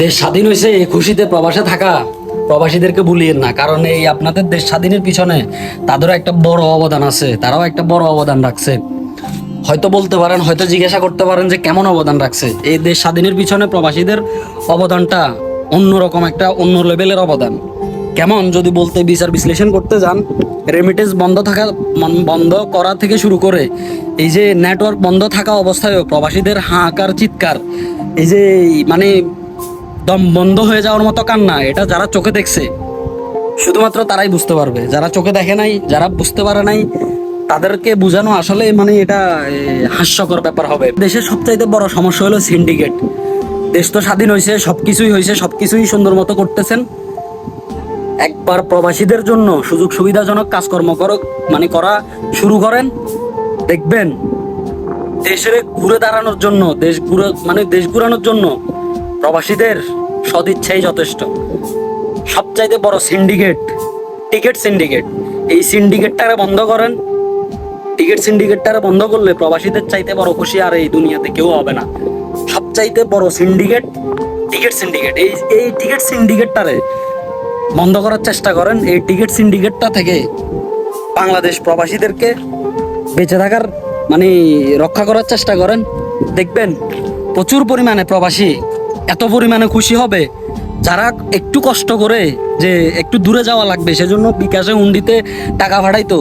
দেশ স্বাধীন হয়েছে, এই খুশিতে প্রবাসে থাকা প্রবাসীদেরকে ভুলিয়েন না, কারণ এই আপনাদের দেশ স্বাধীনের পিছনে তাদেরও একটা বড় অবদান আছে, তারাও একটা বড় অবদান রাখছে। হয়তো বলতে পারেন, হয়তো জিজ্ঞাসা করতে পারেন যে কেমন অবদান রাখছে। এই দেশ স্বাধীনের পিছনে প্রবাসীদের অবদানটা অন্যরকম একটা, অন্য লেভেলের অবদান। কেমন যদি বলতে বিচার বিশ্লেষণ করতে যান রেমিটেন্স বন্ধ থাকা বন্ধ করা থেকে শুরু করে এই যে নেটওয়ার্ক বন্ধ থাকা অবস্থায়ও প্রবাসীদের হাহাকার, চিৎকার, এই যে মানে দম বন্ধ হয়ে যাওয়ার মতো কান্না, এটা যারা চোখে দেখছে। শুধুমাত্র তারাই বুঝতে পারবে। যারা চোখে দেখে নাই, যারা বুঝতে পারে নাই, তাদেরকে বোঝানো আসলে মানে এটা হাস্যকর ব্যাপার হবে। দেশের সবচাইতে বড় সমস্যা হলো সিন্ডিকেট দেশ তো স্বাধীন হয়েছে সবকিছুই হয়েছে সবকিছুই সুন্দর মতো করতেছেন। একবার প্রবাসীদের জন্য সুযোগ সুবিধাজনক কাজকর্ম করো মানে করা শুরু করেন। দেখবেন দেশের ঘুরে দাঁড়ানোর জন্য, দেশ ঘুরে মানে দেশ ঘুরানোর জন্য প্রবাসীদের সদিচ্ছাই যথেষ্ট। সবচাইতে বড় সিন্ডিকেট টিকিট সিন্ডিকেট এই সিন্ডিকেটটারে বন্ধ করেন। টিকিট সিন্ডিকেটটারে বন্ধ করলে প্রবাসীদের চাইতে বড় খুশি আর এই দুনিয়াতে কেউ হবে না। সবচাইতে বড় সিন্ডিকেট টিকিট সিন্ডিকেট এই এই টিকিট সিন্ডিকেটটারে বন্ধ করার চেষ্টা করেন। এই টিকিট সিন্ডিকেটটা থেকে বাংলাদেশ প্রবাসীদেরকে বেঁচে থাকার মানে রক্ষা করার চেষ্টা করেন। দেখবেন প্রচুর পরিমাণে প্রবাসী এত পরিমাণে খুশি হবে? যারা একটু কষ্ট করে যে একটু দূরে যাওয়া লাগবে, সেজন্য বিকাশে হুন্ডিতে টাকা পাঠাইতো,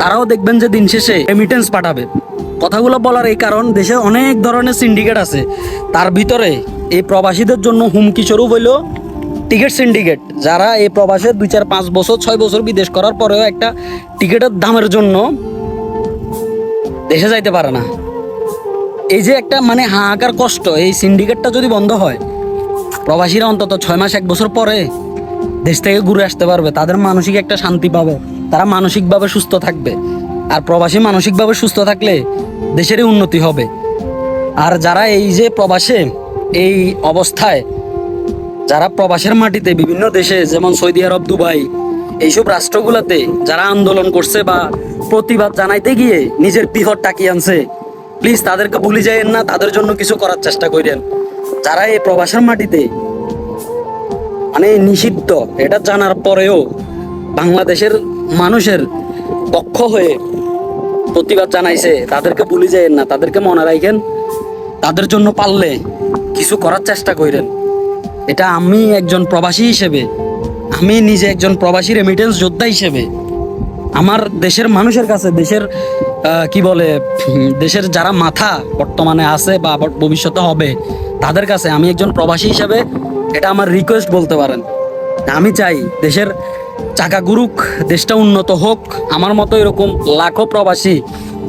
তারাও দেখবেন যে দিন শেষে রেমিটেন্স পাঠাবে। কথাগুলো বলার এই কারণ, দেশে অনেক ধরনের সিন্ডিকেট আছে। তার ভিতরে এই প্রবাসীদের জন্য হুমকি স্বরূপ হইল টিকিট সিন্ডিকেট যারা এই প্রবাসে দুই চার পাঁচ বছর, ছয় বছর বিদেশ করার পরেও একটা টিকিটের দামের জন্য দেশে যাইতে পারে না। এই যে একটা মানে হাহাকার কষ্ট, এই সিন্ডিকেটটা যদি বন্ধ হয়, প্রবাসীরা অন্তত ছয় মাস, এক বছর পরে দেশ থেকে ঘুরে আসতে পারবে, তাদের মানসিক একটা শান্তি পাবে, তারা মানসিকভাবে সুস্থ থাকবে। আর প্রবাসী মানসিকভাবে সুস্থ থাকলে দেশেরই উন্নতি হবে। আর যারা এই যে প্রবাসে, এই অবস্থায়, যারা প্রবাসের মাটিতে বিভিন্ন দেশে, যেমন সৌদি আরব, দুবাই, এইসব রাষ্ট্রগুলোতে যারা আন্দোলন করছে বা প্রতিবাদ জানাইতে গিয়ে নিজের পিহর টাকিয়ে আনছে প্লিজ তাদেরকে ভুলে যাইয়েন না, তাদের জন্য কিছু করার চেষ্টা করেন যারা এই প্রবাসের মাটিতে মানে নিষিদ্ধ, এটা জানার পরেও বাংলাদেশের মানুষের পক্ষ হয়ে প্রতিবাদ জানাইছে, তাদেরকে ভুলে যাইয়েন না, তাদেরকে মনে রাখেন, তাদের জন্য পারলে কিছু করার চেষ্টা করেন এটা আমি একজন প্রবাসী হিসেবে, আমি নিজে একজন প্রবাসী রেমিটেন্স যোদ্ধা হিসেবে, আমার দেশের মানুষের কাছে, দেশের কি বলে দেশের যারা মাথা বর্তমানে আছে বা ভবিষ্যতে হবে, তাদের কাছে আমি একজন প্রবাসী হিসাবে এটা আমার রিকোয়েস্ট বলতে পারেন। আমি চাই দেশের চাকা গুরুক, দেশটা উন্নত হোক। আমার মতো এরকম লাখো প্রবাসী,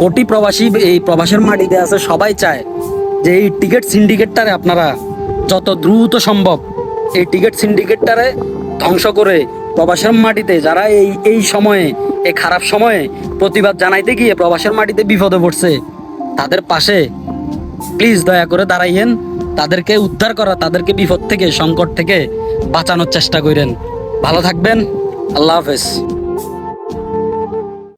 কোটি প্রবাসী এই প্রবাসের মাটিতে আছে, সবাই চায় যে এই টিকিট সিন্ডিকেটটারে আপনারা যত দ্রুত সম্ভব এই টিকিট সিন্ডিকেটটারে ধ্বংস করে প্রবাসের মাটিতে, যারা এই এই সময়ে, এই খারাপ সময়ে প্রতিবাদ জানাইতে গিয়ে প্রবাসের মাটিতে বিপদে পড়ছে, তাদের পাশে প্লিজ দয়া করে দাঁড়াইয়েন, তাদেরকে উদ্ধার করা, তাদেরকে বিপদ থেকে, সংকট থেকে বাঁচানোর চেষ্টা করেন। ভালো থাকবেন, আল্লাহ হাফেজ।